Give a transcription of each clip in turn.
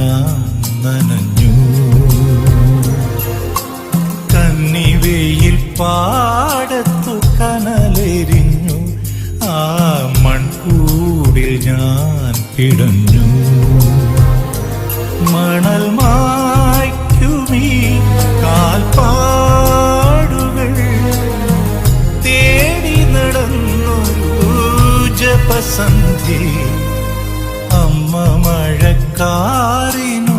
ഞാൻ നനഞ്ഞു. കന്നിവെയിൽ പാടത്തു കനലെരിഞ്ഞു. ആ മൺകൂടിൽ ഞാൻ പിടഞ്ഞു മണൽ മായ്ക്കുമീ കാൽപ്പാടുകൾ തേടി നടന്നൊരു ജപസന്ധി. അമ്മ മഴക്കാറിനു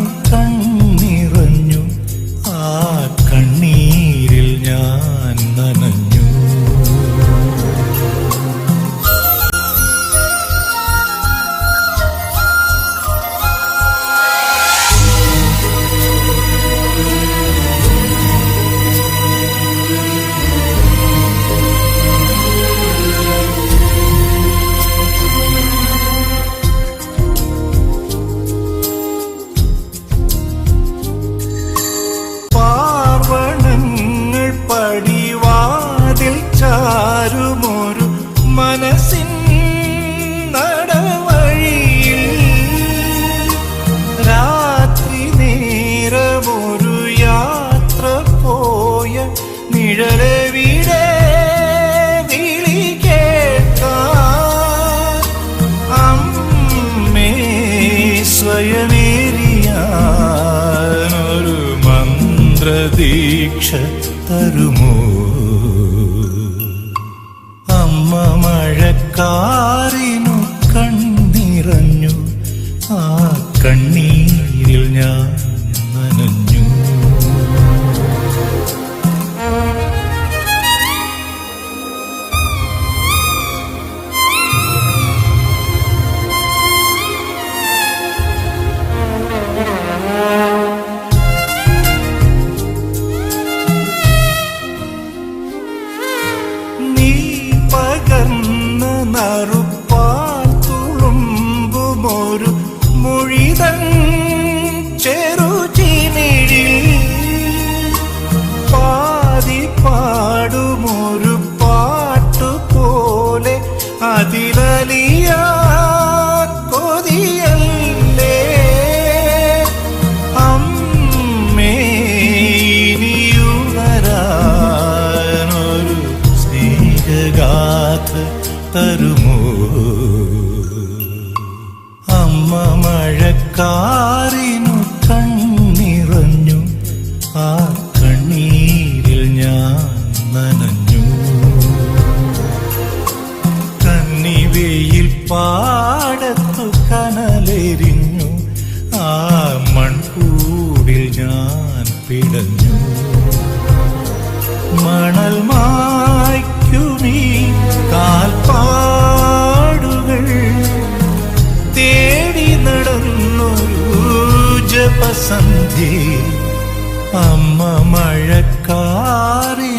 നിഴലവിടെ വിളി കേൾക്കാൻ. അമ്മേ സ്വയമേറിയാനൊരു മന്ത്രദീക്ഷ തരുമോ? അമ്മ മഴക്കാറിനു കണ്ണിറഞ്ഞു. ആ കണ്ണീരിൽ ഞാൻ അതിലലിയാ കൊതിയല്ലേ? തരുമോ? അമ്മ മഴക്കാറിനു പിടഞ്ഞു. മണൽ മായ്ക്കു നീ കാൽപ്പാടുകൾ. തേടി നടന്നൊരു ജപസന്ധി. അമ്മ മഴക്കാറി